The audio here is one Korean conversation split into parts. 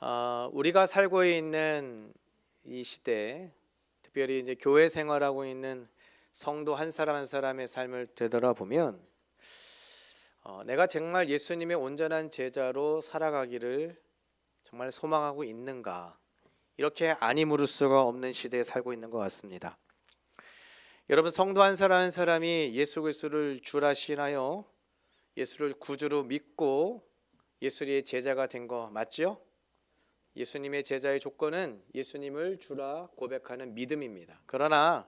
어, 우리가 살고 있는 이 시대, 특별히 이제 교회 생활하고 있는 성도 한 사람 한 사람의 삶을 되돌아보면 어, 내가 정말 예수님의 온전한 제자로 살아가기를 정말 소망하고 있는가 이렇게 아니 물을 수가 없는 시대에 살고 있는 것 같습니다. 여러분 성도 한 사람 한 사람이 예수 그리스도를 주라시나요? 예수를 구주로 믿고 예수의 제자가 된 거 맞죠? 예수님의 제자의 조건은 예수님을 주라 고백하는 믿음입니다. 그러나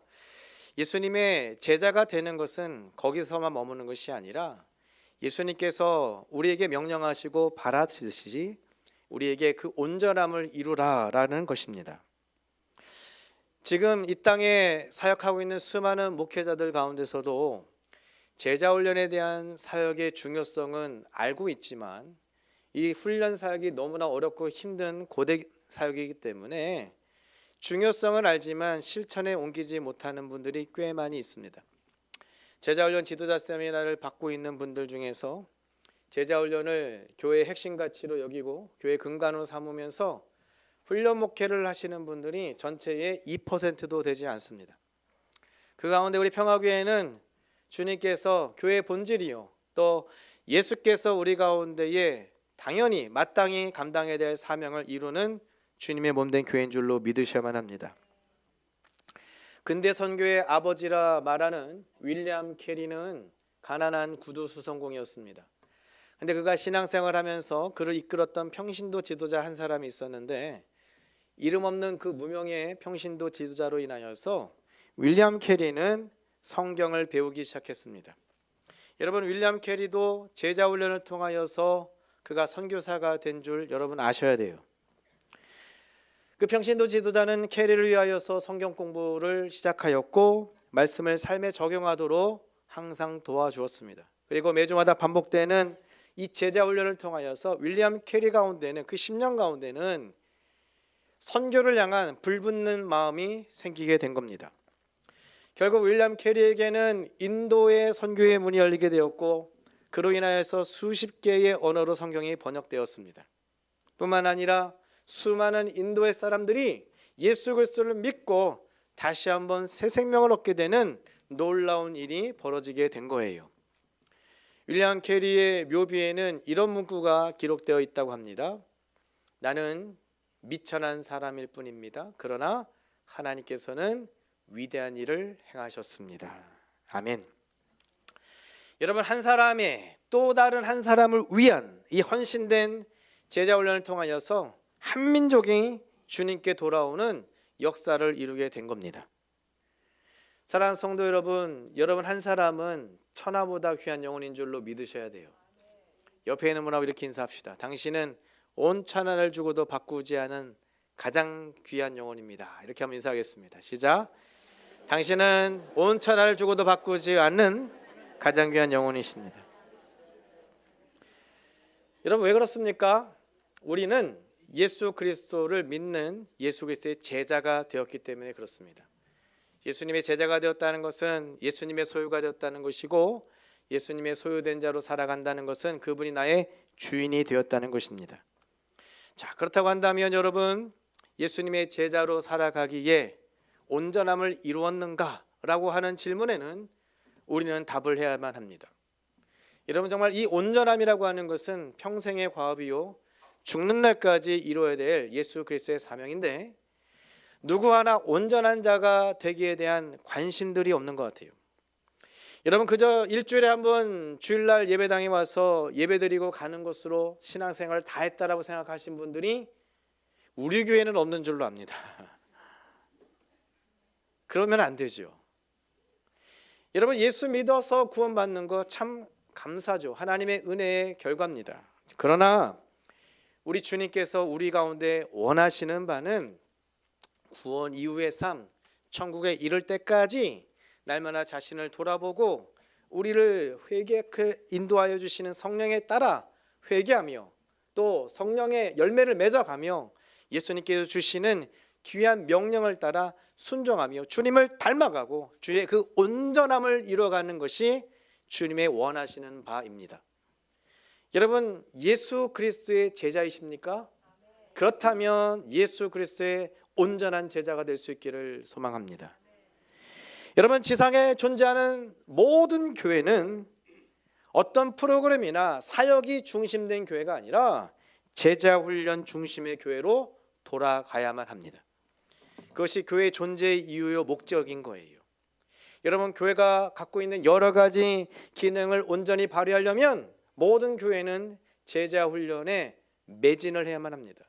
예수님의 제자가 되는 것은 거기서만 머무는 것이 아니라 예수님께서 우리에게 명령하시고 바라시듯이 우리에게 그 온전함을 이루라라는 것입니다. 지금 이 땅에 사역하고 있는 수많은 목회자들 가운데서도 제자 훈련에 대한 사역의 중요성은 알고 있지만 이 훈련 사역이 너무나 어렵고 힘든 고대 사역이기 때문에 중요성을 알지만 실천에 옮기지 못하는 분들이 꽤 많이 있습니다. 제자 훈련 지도자 세미나를 받고 있는 분들 중에서 제자 훈련을 교회의 핵심 가치로 여기고 교회 근간으로 삼으면서 훈련 목회를 하시는 분들이 전체의 2%도 되지 않습니다. 그 가운데 우리 평화교회는 주님께서 교회 본질이요 또 예수께서 우리 가운데에 당연히 마땅히 감당해야 될 사명을 이루는 주님의 몸 된 교회인 줄로 믿으셔야만 합니다. 근대 선교의 아버지라 말하는 윌리엄 캐리는 가난한 구두 수성공이었습니다. 근데 그가 신앙생활하면서 그를 이끌었던 평신도 지도자 한 사람이 있었는데 이름 없는 그 무명의 평신도 지도자로 인하여서 윌리엄 캐리는 성경을 배우기 시작했습니다. 여러분 윌리엄 캐리도 제자 훈련을 통하여서 그가 선교사가 된 줄 여러분 아셔야 돼요. 그 평신도 지도자는 캐리를 위하여서 성경 공부를 시작하였고 말씀을 삶에 적용하도록 항상 도와주었습니다. 그리고 매주마다 반복되는 이 제자 훈련을 통하여서 윌리엄 캐리 가운데는 그 10년 가운데는 선교를 향한 불붙는 마음이 생기게 된 겁니다. 결국 윌리엄 캐리에게는 인도의 선교의 문이 열리게 되었고 그로 인하여서 수십 개의 언어로 성경이 번역되었습니다. 뿐만 아니라 수많은 인도의 사람들이 예수 그리스도를 믿고 다시 한번 새 생명을 얻게 되는 놀라운 일이 벌어지게 된 거예요. 윌리엄 캐리의 묘비에는 이런 문구가 기록되어 있다고 합니다. 나는 미천한 사람일 뿐입니다. 그러나 하나님께서는 위대한 일을 행하셨습니다. 아멘. 여러분 한 사람의 또 다른 한 사람을 위한 이 헌신된 제자 훈련을 통하여서 한 민족이 주님께 돌아오는 역사를 이루게 된 겁니다. 사랑하는 성도 여러분, 여러분 한 사람은 천하보다 귀한 영혼인 줄로 믿으셔야 돼요. 옆에 있는 분하고 이렇게 인사합시다. 당신은 온 천하를 주고도 바꾸지 않은 가장 귀한 영혼입니다. 이렇게 한번 인사하겠습니다. 시작. 당신은 온 천하를 주고도 바꾸지 않는 가장 귀한 영혼이십니다. 여러분 왜 그렇습니까? 우리는 예수 그리스도를 믿는 예수 그리스도의 제자가 되었기 때문에 그렇습니다. 예수님의 제자가 되었다는 것은 예수님의 소유가 되었다는 것이고 예수님의 소유된 자로 살아간다는 것은 그분이 나의 주인이 되었다는 것입니다. 자, 그렇다고 한다면 여러분 예수님의 제자로 살아가기에 온전함을 이루었는가라고 하는 질문에는 우리는 답을 해야만 합니다. 여러분 정말 이 온전함이라고 하는 것은 평생의 과업이요 죽는 날까지 이루어야 될 예수 그리스도의 사명인데 누구 하나 온전한 자가 되기에 대한 관심들이 없는 것 같아요. 여러분 그저 일주일에 한 번 주일날 예배당에 와서 예배드리고 가는 것으로 신앙생활을 다 했다라고 생각하신 분들이 우리 교회는 없는 줄로 압니다. 그러면 안 되죠. 여러분 예수 믿어서 구원받는 거 참 감사죠. 하나님의 은혜의 결과입니다. 그러나 우리 주님께서 우리 가운데 원하시는 바는 구원 이후의 삶, 천국에 이를 때까지 날마다 자신을 돌아보고 우리를 회개 인도하여 주시는 성령에 따라 회개하며 또 성령의 열매를 맺어가며 예수님께서 주시는 귀한 명령을 따라 순종하며 주님을 닮아가고 주의 그 온전함을 이루어가는 것이 주님의 원하시는 바입니다. 여러분 예수 그리스도의 제자이십니까? 그렇다면 예수 그리스도의 온전한 제자가 될 수 있기를 소망합니다. 여러분 지상에 존재하는 모든 교회는 어떤 프로그램이나 사역이 중심된 교회가 아니라 제자 훈련 중심의 교회로 돌아가야만 합니다. 그것이 교회 존재의 이유요 목적인 거예요. 여러분 교회가 갖고 있는 여러 가지 기능을 온전히 발휘하려면 모든 교회는 제자 훈련에 매진을 해야만 합니다.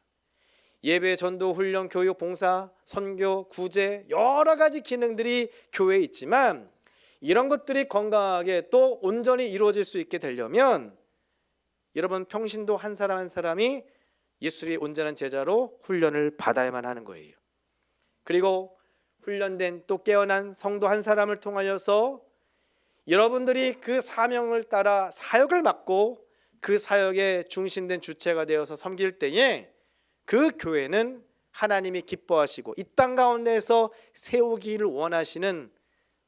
예배, 전도, 훈련, 교육, 봉사, 선교, 구제 여러 가지 기능들이 교회에 있지만 이런 것들이 건강하게 또 온전히 이루어질 수 있게 되려면 여러분 평신도 한 사람 한 사람이 예수의 온전한 제자로 훈련을 받아야만 하는 거예요. 그리고 훈련된 또 깨어난 성도 한 사람을 통하여서 여러분들이 그 사명을 따라 사역을 맡고 그 사역의 중심된 주체가 되어서 섬길 때에 그 교회는 하나님이 기뻐하시고 이 땅 가운데에서 세우기를 원하시는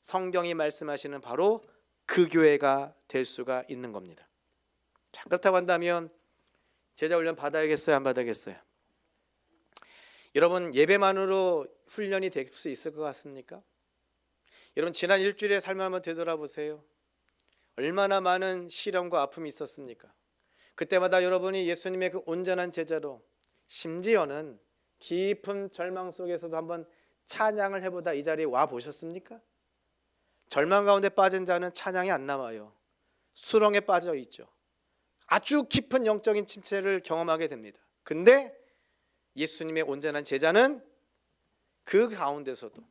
성경이 말씀하시는 바로 그 교회가 될 수가 있는 겁니다. 자, 그렇다고 한다면 제자 훈련 받아야겠어요, 안 받아야겠어요? 여러분 예배만으로 훈련이 될 수 있을 것 같습니까? 여러분 지난 일주일의 삶을 한번 되돌아보세요. 얼마나 많은 시련과 아픔이 있었습니까? 그때마다 여러분이 예수님의 그 온전한 제자로 심지어는 깊은 절망 속에서도 한번 찬양을 해보다 이 자리에 와 보셨습니까? 절망 가운데 빠진 자는 찬양이 안 나와요. 수렁에 빠져 있죠. 아주 깊은 영적인 침체를 경험하게 됩니다. 근데 예수님의 온전한 제자는 그 가운데서도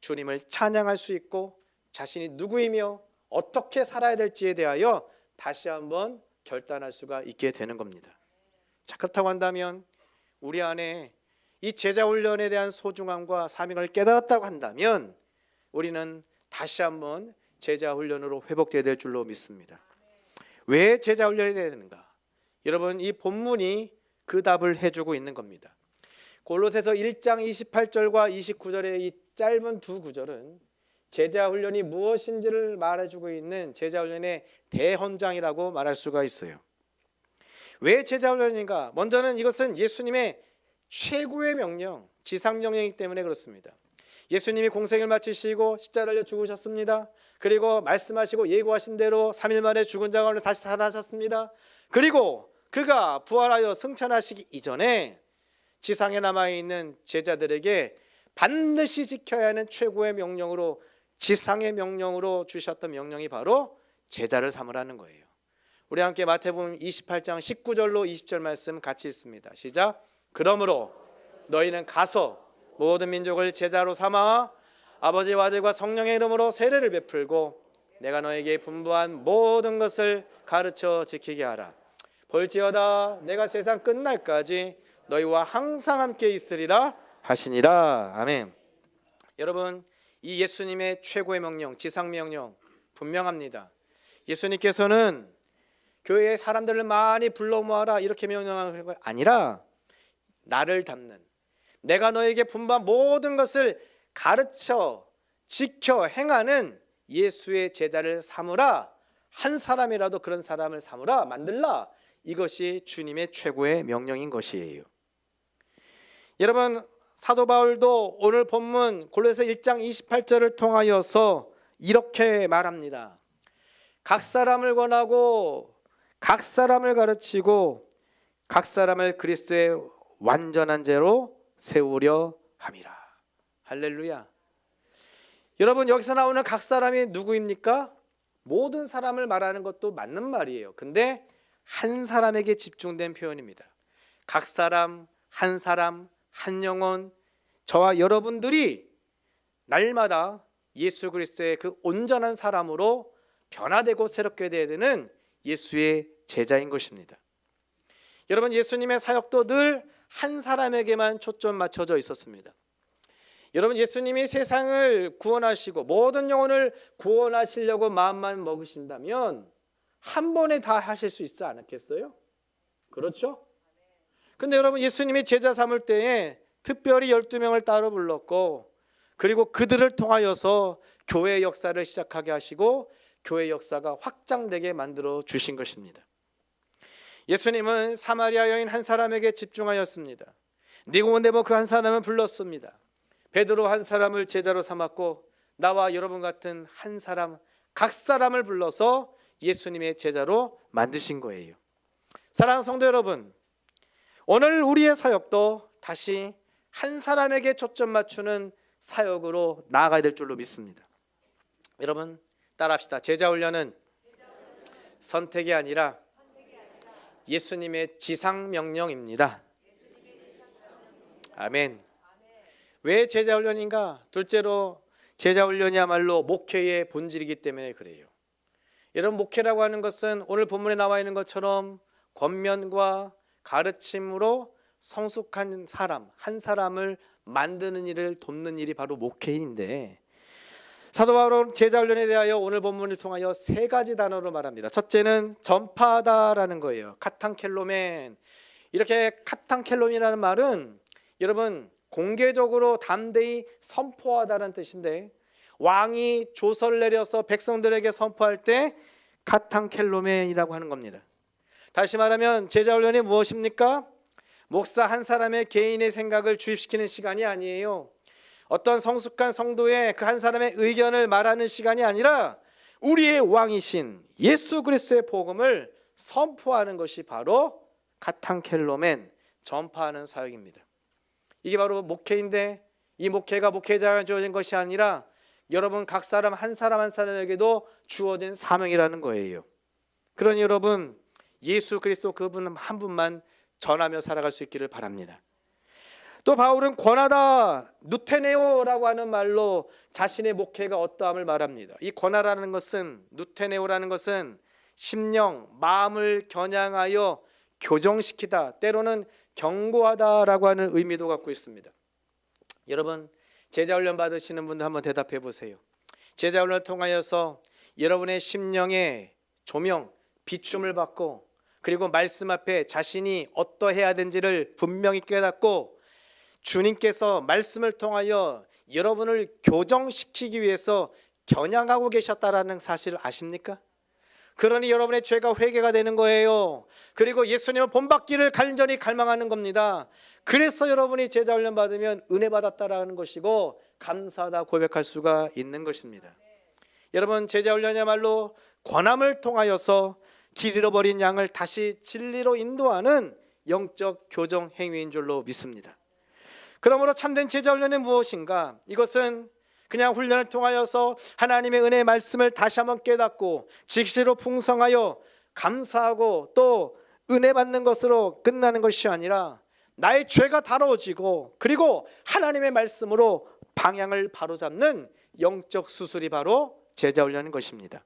주님을 찬양할 수 있고 자신이 누구이며 어떻게 살아야 될지에 대하여 다시 한번 결단할 수가 있게 되는 겁니다. 자, 그렇다고 한다면 우리 안에 이 제자 훈련에 대한 소중함과 사명을 깨달았다고 한다면 우리는 다시 한번 제자 훈련으로 회복되어야 될 줄로 믿습니다. 왜 제자 훈련이 되야 되는가? 여러분 이 본문이 그 답을 해주고 있는 겁니다. 골로새서 1장 28절과 29절의 이 짧은 두 구절은 제자 훈련이 무엇인지를 말해주고 있는 제자 훈련의 대헌장이라고 말할 수가 있어요. 왜 제자 훈련인가? 먼저는 이것은 예수님의 최고의 명령, 지상 명령이기 때문에 그렇습니다. 예수님이 공생을 마치시고 십자가 달려 죽으셨습니다. 그리고 말씀하시고 예고하신 대로 3일 만에 죽은 자 가운데 다시 살아나셨습니다. 그리고 그가 부활하여 승천하시기 이전에 지상에 남아 있는 제자들에게 반드시 지켜야 하는 최고의 명령으로 지상의 명령으로 주셨던 명령이 바로 제자를 삼으라는 거예요. 우리 함께 마태복음 28장 19절로 20절 말씀 같이 읽습니다. 시작. 그러므로 너희는 가서 모든 민족을 제자로 삼아 아버지와 아들과 성령의 이름으로 세례를 베풀고 내가 너에게 분부한 모든 것을 가르쳐 지키게 하라. 볼지어다 내가 세상 끝날까지 너희와 항상 함께 있으리라 하시니라. 아멘. 여러분 이 예수님의 최고의 명령, 지상 명령 분명합니다. 예수님께서는 교회에 사람들을 많이 불러 모아라 이렇게 명령하는 게 아니라 나를 닮는 내가 너에게 분반 모든 것을 가르쳐 지켜 행하는 예수의 제자를 삼으라 한 사람이라도 그런 사람을 삼으라 만들라 이것이 주님의 최고의 명령인 것이에요. 여러분 사도 바울도 오늘 본문 골로새 1장 28절을 통하여서 이렇게 말합니다. 각 사람을 권하고 각 사람을 가르치고 각 사람을 그리스도의 완전한 죄로 세우려 함이라. 할렐루야. 여러분 여기서 나오는 각 사람이 누구입니까? 모든 사람을 말하는 것도 맞는 말이에요. 근데 한 사람에게 집중된 표현입니다. 각 사람, 한 사람, 한 영혼, 저와 여러분들이 날마다 예수 그리스도의 그 온전한 사람으로 변화되고 새롭게 되는 예수의 제자인 것입니다. 여러분 예수님의 사역도 늘 한 사람에게만 초점 맞춰져 있었습니다. 여러분 예수님이 세상을 구원하시고 모든 영혼을 구원하시려고 마음만 먹으신다면 한 번에 다 하실 수 있지 않았겠어요? 그렇죠? 근데 여러분 예수님이 제자 삼을 때에 특별히 12명을 따로 불렀고 그리고 그들을 통하여서 교회 역사를 시작하게 하시고 교회 역사가 확장되게 만들어 주신 것입니다. 예수님은 사마리아 여인 한 사람에게 집중하였습니다. 니고데모 그 한 사람을 불렀습니다. 베드로 한 사람을 제자로 삼았고 나와 여러분 같은 한 사람 각 사람을 불러서 예수님의 제자로 만드신 거예요. 사랑하는 성도 여러분, 오늘 우리의 사역도 다시 한 사람에게 초점 맞추는 사역으로 나아가야 될 줄로 믿습니다. 여러분 따라합시다. 제자 훈련은 선택이 아니라 예수님의 지상 명령입니다. 아멘. 왜 제자 훈련인가? 둘째로 제자 훈련이야말로 목회의 본질이기 때문에 그래요. 여러분 목회라고 하는 것은 오늘 본문에 나와 있는 것처럼 권면과 가르침으로 성숙한 사람 한 사람을 만드는 일을 돕는 일이 바로 목회인데 사도 바울은 제자 훈련에 대하여 오늘 본문을 통하여 세 가지 단어로 말합니다. 첫째는 전파하다라는 거예요. 카탄켈로멘. 이렇게 카탄켈로멘이라는 말은 여러분 공개적으로 담대히 선포하다는 뜻인데 왕이 조서를 내려서 백성들에게 선포할 때 카탄켈로멘이라고 하는 겁니다. 다시 말하면 제자 훈련이 무엇입니까? 목사 한 사람의 개인의 생각을 주입시키는 시간이 아니에요. 어떤 성숙한 성도의 그 한 사람의 의견을 말하는 시간이 아니라 우리의 왕이신 예수 그리스도의 복음을 선포하는 것이 바로 카탄켈로멘 전파하는 사역입니다. 이게 바로 목회인데 이 목회가 목회자가 주어진 것이 아니라 여러분 각 사람 한 사람 한 사람에게도 주어진 사명이라는 거예요. 그러니 여러분 예수 그리스도 그분 한 분만 전하며 살아갈 수 있기를 바랍니다. 또 바울은 권하다 누테네오라고 하는 말로 자신의 목회가 어떠함을 말합니다. 이 권하라는 것은 누테네오라는 것은 심령 마음을 겨냥하여 교정시키다 때로는 경고하다라고 하는 의미도 갖고 있습니다. 여러분 제자 훈련 받으시는 분들 한번 대답해 보세요. 제자 훈련을 통하여서 여러분의 심령에 조명 비춤을 받고 그리고 말씀 앞에 자신이 어떠해야 되는지를 분명히 깨닫고 주님께서 말씀을 통하여 여러분을 교정시키기 위해서 겨냥하고 계셨다라는 사실을 아십니까? 그러니 여러분의 죄가 회개가 되는 거예요. 그리고 예수님을 본받기를 간절히 갈망하는 겁니다. 그래서 여러분이 제자 훈련 받으면 은혜 받았다라는 것이고 감사하다 고백할 수가 있는 것입니다. 여러분 제자 훈련이야말로 권함을 통하여서 길 잃어버린 양을 다시 진리로 인도하는 영적 교정 행위인 줄로 믿습니다. 그러므로 참된 제자 훈련은 무엇인가? 이것은 그냥 훈련을 통하여서 하나님의 은혜의 말씀을 다시 한번 깨닫고 직시로 풍성하여 감사하고 또 은혜 받는 것으로 끝나는 것이 아니라 나의 죄가 다뤄지고 그리고 하나님의 말씀으로 방향을 바로잡는 영적 수술이 바로 제자 훈련인 것입니다.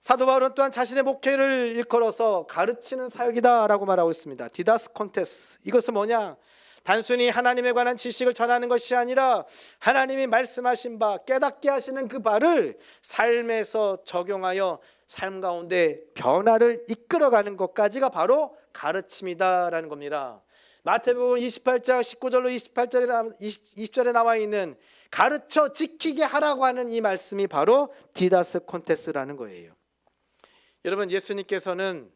사도 바울은 또한 자신의 목회를 일컬어서 가르치는 사역이다라고 말하고 있습니다. 디다스 콘테스 이것은 뭐냐? 단순히 하나님에 관한 지식을 전하는 것이 아니라 하나님이 말씀하신 바 깨닫게 하시는 그 바를 삶에서 적용하여 삶 가운데 변화를 이끌어가는 것까지가 바로 가르침이다라는 겁니다. 마태복음 28장 19절로 28절에 20 절에 나와 있는 가르쳐 지키게 하라고 하는 이 말씀이 바로 디다스 콘테스라는 거예요. 여러분 예수님께서는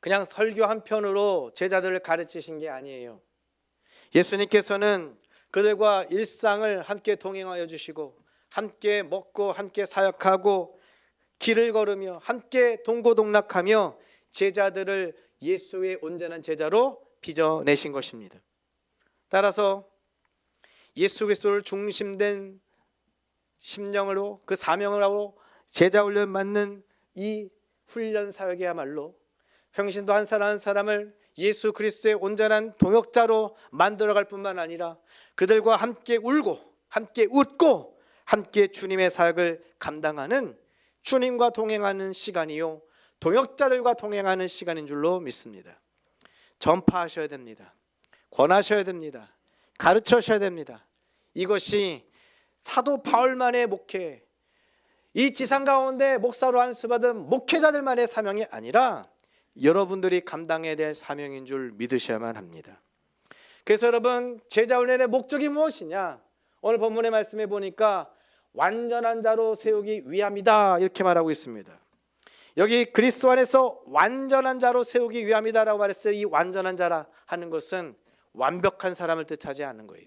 그냥 설교 한 편으로 제자들을 가르치신 게 아니에요. 예수님께서는 그들과 일상을 함께 동행하여 주시고 함께 먹고 함께 사역하고 길을 걸으며 함께 동고동락하며 제자들을 예수의 온전한 제자로 빚어내신 것입니다. 따라서 예수 그리스도를 중심된 심령으로 그 사명을 하고 제자 훈련 받는 이 훈련 사역이야말로 평신도 한 사람 한 사람을 예수 그리스도의 온전한 동역자로 만들어갈 뿐만 아니라 그들과 함께 울고 함께 웃고 함께 주님의 사역을 감당하는 주님과 동행하는 시간이요 동역자들과 동행하는 시간인 줄로 믿습니다. 전파하셔야 됩니다. 권하셔야 됩니다. 가르쳐셔야 됩니다. 이것이 사도 바울만의 목회, 이 지상 가운데 목사로 안수받은 목회자들만의 사명이 아니라 여러분들이 감당해야 될 사명인 줄 믿으셔야만 합니다. 그래서 여러분 제자 훈련의 목적이 무엇이냐? 오늘 본문의 말씀에 보니까 완전한 자로 세우기 위함이다 이렇게 말하고 있습니다. 여기 그리스도 안에서 완전한 자로 세우기 위함이다라고 말했어요. 이 완전한 자라 하는 것은 완벽한 사람을 뜻하지 않는 거예요.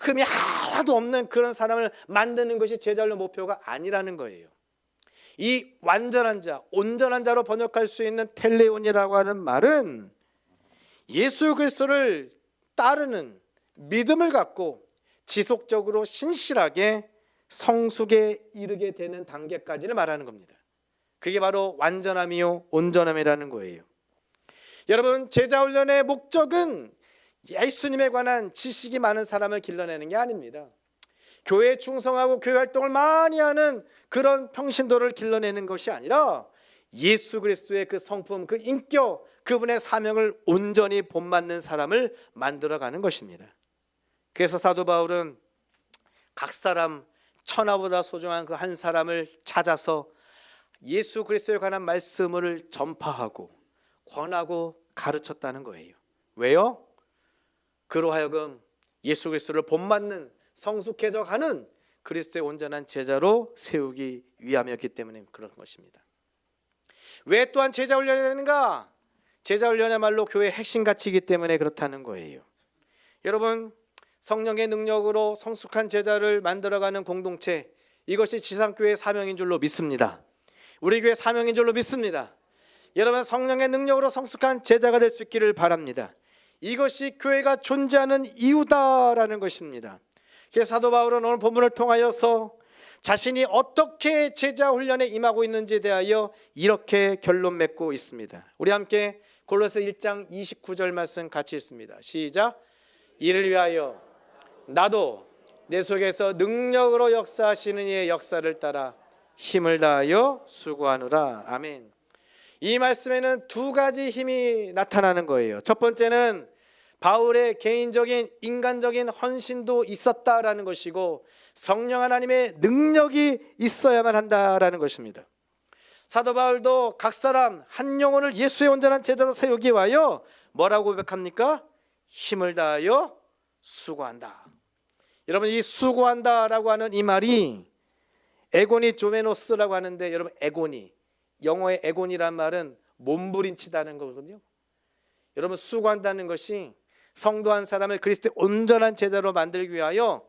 흠이 하나도 없는 그런 사람을 만드는 것이 제자훈련 목표가 아니라는 거예요. 이 완전한 자, 온전한 자로 번역할 수 있는 텔레온이라고 하는 말은 예수 그리스도를 따르는 믿음을 갖고 지속적으로 신실하게 성숙에 이르게 되는 단계까지를 말하는 겁니다. 그게 바로 완전함이요 온전함이라는 거예요. 여러분 제자 훈련의 목적은 예수님에 관한 지식이 많은 사람을 길러내는 게 아닙니다. 교회 충성하고 교회 활동을 많이 하는 그런 평신도를 길러내는 것이 아니라 예수 그리스도의 그 성품, 그 인격, 그분의 사명을 온전히 본받는 사람을 만들어가는 것입니다. 그래서 사도 바울은 각 사람 천하보다 소중한 그 한 사람을 찾아서 예수 그리스도에 관한 말씀을 전파하고 권하고 가르쳤다는 거예요. 왜요? 그로 하여금 예수 그리스도를 본받는 성숙해져 가는 그리스도의 온전한 제자로 세우기 위함이었기 때문에 그런 것입니다. 왜 또한 제자 훈련이 되는가? 제자 훈련이야말로 교회의 핵심 가치이기 때문에 그렇다는 거예요. 여러분 성령의 능력으로 성숙한 제자를 만들어가는 공동체 이것이 지상교회의 사명인 줄로 믿습니다. 우리 교회 사명인 줄로 믿습니다. 여러분 성령의 능력으로 성숙한 제자가 될 수 있기를 바랍니다. 이것이 교회가 존재하는 이유다라는 것입니다. 사도 바울은 오늘 본문을 통하여서 자신이 어떻게 제자 훈련에 임하고 있는지에 대하여 이렇게 결론 맺고 있습니다. 우리 함께 골로새 1장 29절 말씀 같이 읽습니다. 시작. 이를 위하여 나도 내 속에서 능력으로 역사하시는 이의 역사를 따라 힘을 다하여 수고하노라. 아멘. 이 말씀에는 두 가지 힘이 나타나는 거예요. 첫 번째는 바울의 개인적인 인간적인 헌신도 있었다라는 것이고 성령 하나님의 능력이 있어야만 한다라는 것입니다. 사도 바울도 각 사람 한 영혼을 예수의 온전한 제자로 세우기 위하여 뭐라고 고백합니까? 힘을 다하여 수고한다. 여러분 이 수고한다라고 하는 이 말이 에고니 조메노스라고 하는데 여러분 에고니 영어의 에고니란 말은 몸부림치다는 거거든요. 여러분 수고한다는 것이 성도 한 사람을 그리스도의 온전한 제자로 만들기 위하여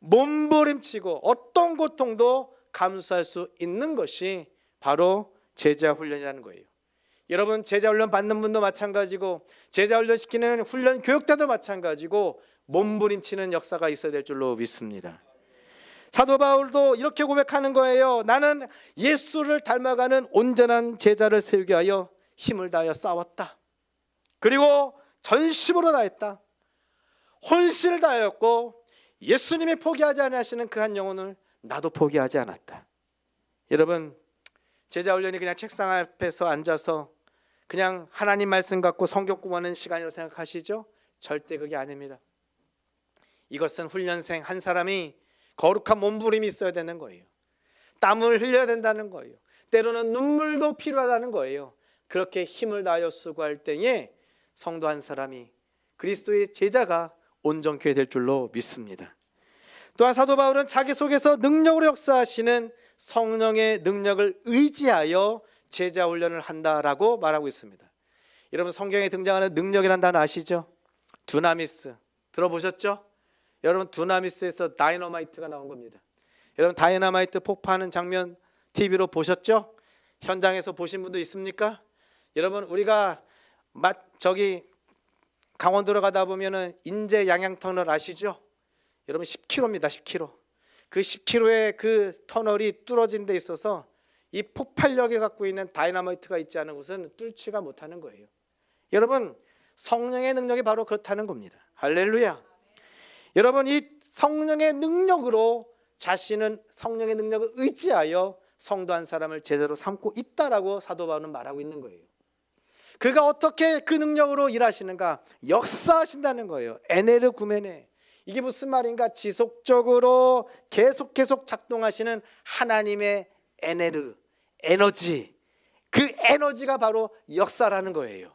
몸부림치고 어떤 고통도 감수할 수 있는 것이 바로 제자 훈련이라는 거예요. 여러분 제자 훈련 받는 분도 마찬가지고 제자 훈련 시키는 훈련 교육자도 마찬가지고 몸부림치는 역사가 있어야 될 줄로 믿습니다. 사도 바울도 이렇게 고백하는 거예요. 나는 예수를 닮아가는 온전한 제자를 세우기 위하여 힘을 다하여 싸웠다. 그리고 전심으로 다했다. 혼신을 다하였고 예수님이 포기하지 않으시는 그 한 영혼을 나도 포기하지 않았다. 여러분 제자 훈련이 그냥 책상 앞에서 앉아서 그냥 하나님 말씀 갖고 성경 공부하는 시간이라고 생각하시죠? 절대 그게 아닙니다. 이것은 훈련생 한 사람이 거룩한 몸부림이 있어야 되는 거예요. 땀을 흘려야 된다는 거예요. 때로는 눈물도 필요하다는 거예요. 그렇게 힘을 다하여 수고할 때에 성도 한 사람이 그리스도의 제자가 온전케 될 줄로 믿습니다. 또한 사도 바울은 자기 속에서 능력으로 역사하시는 성령의 능력을 의지하여 제자 훈련을 한다라고 말하고 있습니다. 여러분 성경에 등장하는 능력이라는 단어 아시죠? 두나미스 들어보셨죠? 여러분 두나미스에서 다이너마이트가 나온 겁니다. 여러분 다이너마이트 폭파하는 장면 TV로 보셨죠? 현장에서 보신 분도 있습니까? 여러분 우리가 맛 저기 강원도로 가다 보면은 인제 양양 터널 아시죠? 여러분 10km입니다. 10km. 그 10km의 그 터널이 뚫어진 데 있어서 이 폭발력을 갖고 있는 다이너마이트가 있지 않은 곳은 뚫지가 못하는 거예요. 여러분 성령의 능력이 바로 그렇다는 겁니다. 할렐루야. 여러분 이 성령의 능력으로 자신은 성령의 능력을 의지하여 성도 한 사람을 제대로 삼고 있다라고 사도 바울은 말하고 있는 거예요. 그가 어떻게 그 능력으로 일하시는가? 역사하신다는 거예요. 에네르 구메네. 이게 무슨 말인가? 지속적으로 계속 계속 작동하시는 하나님의 에네르, 에너지. 그 에너지가 바로 역사라는 거예요.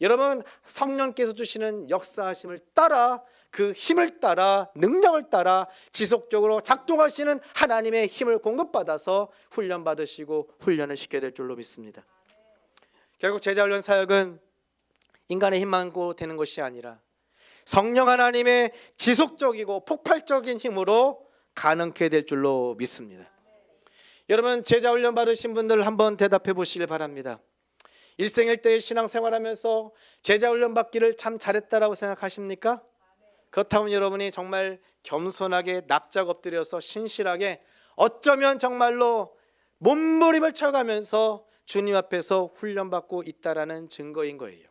여러분 성령께서 주시는 역사하심을 따라 그 힘을 따라 능력을 따라 지속적으로 작동하시는 하나님의 힘을 공급받아서 훈련 받으시고 훈련을 시켜야 될 줄로 믿습니다. 결국 제자 훈련 사역은 인간의 힘만고 되는 것이 아니라 성령 하나님의 지속적이고 폭발적인 힘으로 가능케 될 줄로 믿습니다. 여러분 제자 훈련 받으신 분들 한번 대답해 보시길 바랍니다. 일생일대의 신앙생활하면서 제자 훈련 받기를 참 잘했다라고 생각하십니까? 그렇다면 여러분이 정말 겸손하게 납작 엎드려서 신실하게 어쩌면 정말로 몸부림을 쳐가면서 주님 앞에서 훈련받고 있다라는 증거인 거예요.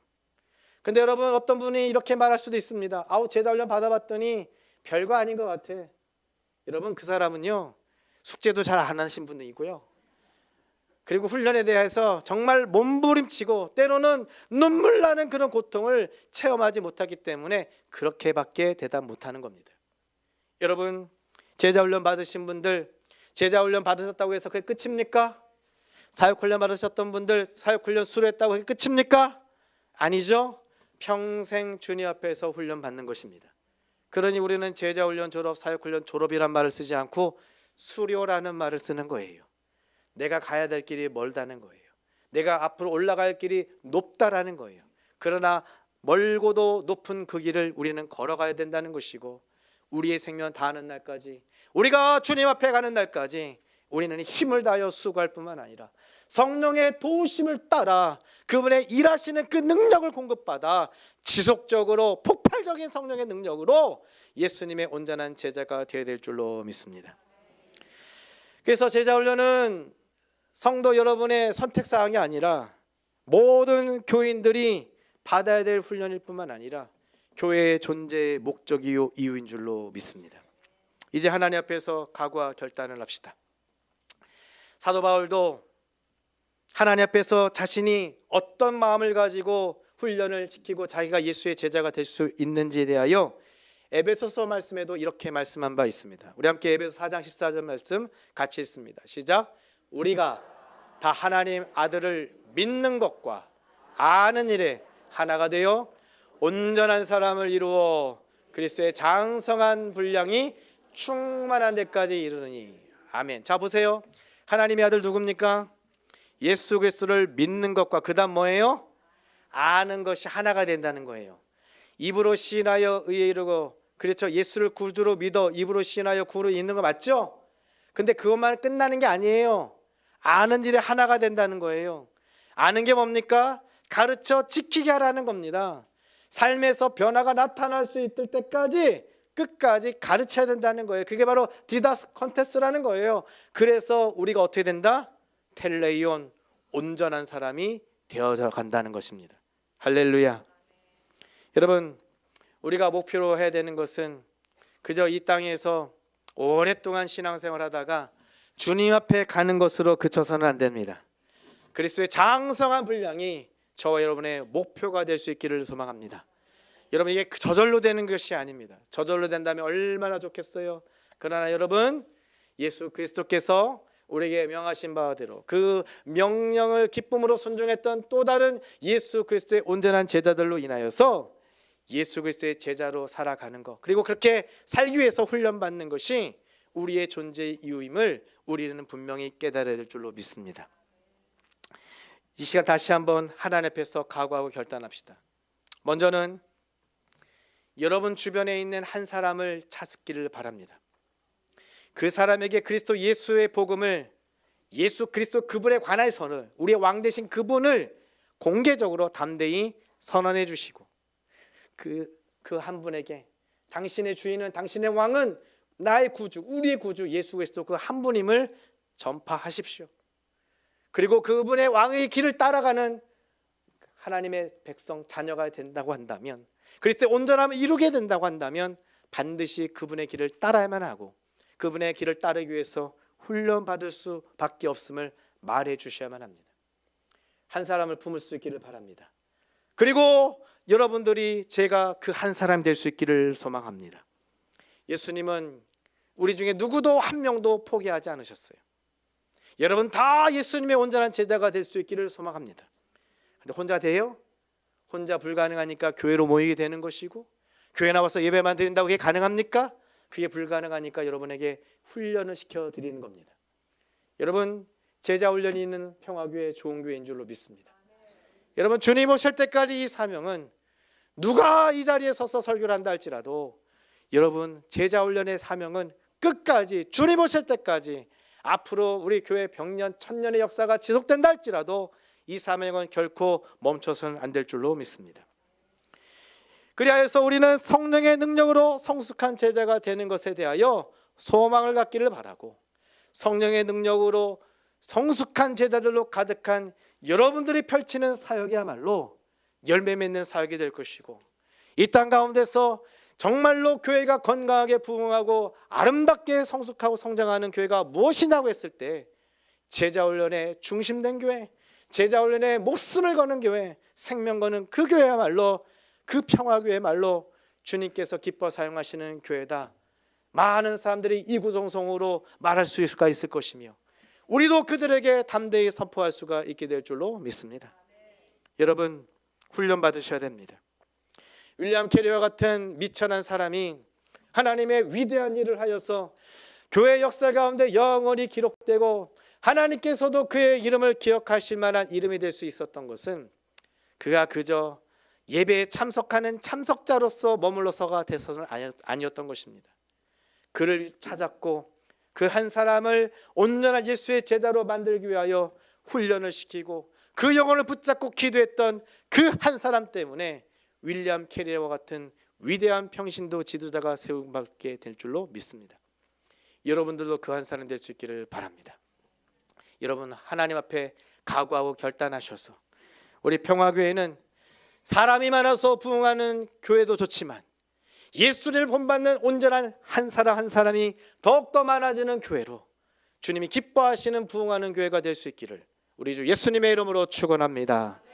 근데 여러분 어떤 분이 이렇게 말할 수도 있습니다. 아우 제자 훈련 받아봤더니 별거 아닌 것 같아. 여러분 그 사람은요 숙제도 잘 안 하신 분이고요. 그리고 훈련에 대해서 정말 몸부림치고 때로는 눈물 나는 그런 고통을 체험하지 못하기 때문에 그렇게밖에 대답 못하는 겁니다. 여러분 제자 훈련 받으신 분들 제자 훈련 받으셨다고 해서 그게 끝입니까? 사역 훈련 받으셨던 분들 사역 훈련 수료했다고 그게 끝입니까? 아니죠. 평생 주님 앞에서 훈련 받는 것입니다. 그러니 우리는 제자 훈련 졸업, 사역 훈련 졸업이란 말을 쓰지 않고 수료라는 말을 쓰는 거예요. 내가 가야 될 길이 멀다는 거예요. 내가 앞으로 올라갈 길이 높다라는 거예요. 그러나 멀고도 높은 그 길을 우리는 걸어가야 된다는 것이고 우리의 생명 다하는 날까지 우리가 주님 앞에 가는 날까지 우리는 힘을 다하여 수고할 뿐만 아니라 성령의 도우심을 따라 그분의 일하시는 그 능력을 공급받아 지속적으로 폭발적인 성령의 능력으로 예수님의 온전한 제자가 되어야 될 줄로 믿습니다. 그래서 제자 훈련은 성도 여러분의 선택 사항이 아니라 모든 교인들이 받아야 될 훈련일 뿐만 아니라 교회의 존재의 목적이요 이유인 줄로 믿습니다. 이제 하나님 앞에서 각오와 결단을 합시다. 사도 바울도 하나님 앞에서 자신이 어떤 마음을 가지고 훈련을 시키고 자기가 예수의 제자가 될 수 있는지에 대하여 에베소서 말씀에도 이렇게 말씀한 바 있습니다. 우리 함께 에베소 4장 14절 말씀 같이 읽습니다. 시작. 우리가 다 하나님 아들을 믿는 것과 아는 일에 하나가 되어 온전한 사람을 이루어 그리스도의 장성한 분량이 충만한 데까지 이르느니 아멘. 자 보세요. 하나님의 아들 누굽니까? 예수 그리스도를 믿는 것과 그다음 뭐예요? 아는 것이 하나가 된다는 거예요. 입으로 시인하여 의에 이르고 그렇죠. 예수를 구주로 믿어 입으로 시인하여 구로 있는 거 맞죠? 근데 그것만 끝나는 게 아니에요. 아는 일에 하나가 된다는 거예요. 아는 게 뭡니까? 가르쳐 지키게 하라는 겁니다. 삶에서 변화가 나타날 수 있을 때까지 끝까지 가르쳐야 된다는 거예요. 그게 바로 디다스 컨테스라는 거예요. 그래서 우리가 어떻게 된다? 텔레이온 온전한 사람이 되어져 간다는 것입니다. 할렐루야. 여러분, 우리가 목표로 해야 되는 것은 그저 이 땅에서 오랫동안 신앙생활 하다가 주님 앞에 가는 것으로 그쳐서는 안 됩니다. 그리스도의 장성한 분량이 저와 여러분의 목표가 될 수 있기를 소망합니다. 여러분 이게 저절로 되는 것이 아닙니다. 저절로 된다면 얼마나 좋겠어요. 그러나 여러분 예수 그리스도께서 우리에게 명하신 바대로 그 명령을 기쁨으로 순종했던 또 다른 예수 그리스도의 온전한 제자들로 인하여서 예수 그리스도의 제자로 살아가는 것 그리고 그렇게 살기 위해서 훈련받는 것이 우리의 존재의 이유임을 우리는 분명히 깨달아야 될 줄로 믿습니다. 이 시간 다시 한번 하나님 앞에서 각오하고 결단합시다. 먼저는 여러분 주변에 있는 한 사람을 찾기를 바랍니다. 그 사람에게 그리스도 예수의 복음을 예수 그리스도 그분에 관해서는 우리의 왕 되신 그분을 공개적으로 담대히 선언해 주시고 그 그 한 분에게 당신의 주인은 당신의 왕은 나의 구주 우리의 구주 예수 그리스도 그 한 분임을 전파하십시오. 그리고 그분의 왕의 길을 따라가는 하나님의 백성 자녀가 된다고 한다면 그리스도의 온전함을 이루게 된다고 한다면 반드시 그분의 길을 따라야만 하고 그분의 길을 따르기 위해서 훈련 받을 수밖에 없음을 말해 주셔야만 합니다. 한 사람을 품을 수 있기를 바랍니다. 그리고 여러분들이 제가 그 한 사람 될 수 있기를 소망합니다. 예수님은 우리 중에 누구도 한 명도 포기하지 않으셨어요. 여러분 다 예수님의 온전한 제자가 될 수 있기를 소망합니다. 근데 혼자 돼요? 혼자 불가능하니까 교회로 모이게 되는 것이고 교회 나와서 예배만 드린다고 그게 가능합니까? 그게 불가능하니까 여러분에게 훈련을 시켜 드리는 겁니다. 여러분 제자 훈련이 있는 평화교회 좋은 교회인 줄로 믿습니다. 여러분 주님 오실 때까지 이 사명은 누가 이 자리에 서서 설교를 한다 할지라도 여러분 제자 훈련의 사명은 끝까지 주님 오실 때까지 앞으로 우리 교회 백년 천년의 역사가 지속된다 할지라도 이 사명은 결코 멈춰서는 안 될 줄로 믿습니다. 그리하여서 우리는 성령의 능력으로 성숙한 제자가 되는 것에 대하여 소망을 갖기를 바라고 성령의 능력으로 성숙한 제자들로 가득한 여러분들이 펼치는 사역이야말로 열매 맺는 사역이 될 것이고 이 땅 가운데서 정말로 교회가 건강하게 부흥하고 아름답게 성숙하고 성장하는 교회가 무엇이냐고 했을 때 제자 훈련에 중심된 교회, 제자 훈련에 목숨을 거는 교회, 생명 거는 그 교회야말로 그 평화 교회 말로 주님께서 기뻐 사용하시는 교회다. 많은 사람들이 이구동성으로 말할 수가 있을 것이며 우리도 그들에게 담대히 선포할 수가 있게 될 줄로 믿습니다. 여러분 훈련 받으셔야 됩니다. 윌리엄 캐리와 같은 미천한 사람이 하나님의 위대한 일을 하여서 교회 역사 가운데 영원히 기록되고 하나님께서도 그의 이름을 기억하실 만한 이름이 될 수 있었던 것은 그가 그저 예배에 참석하는 참석자로서 머물러서가 돼서는 아니었던 것입니다. 그를 찾았고 그 한 사람을 온전한 예수의 제자로 만들기 위하여 훈련을 시키고 그 영혼을 붙잡고 기도했던 그 한 사람 때문에 윌리엄 캐리와 같은 위대한 평신도 지도자가 세움받게 될 줄로 믿습니다. 여러분들도 그 한 사람 될 수 있기를 바랍니다. 여러분 하나님 앞에 각오하고 결단하셔서 우리 평화교회는 사람이 많아서 부흥하는 교회도 좋지만 예수를 본받는 온전한 한 사람 한 사람이 더욱더 많아지는 교회로 주님이 기뻐하시는 부흥하는 교회가 될 수 있기를 우리 주 예수님의 이름으로 축원합니다.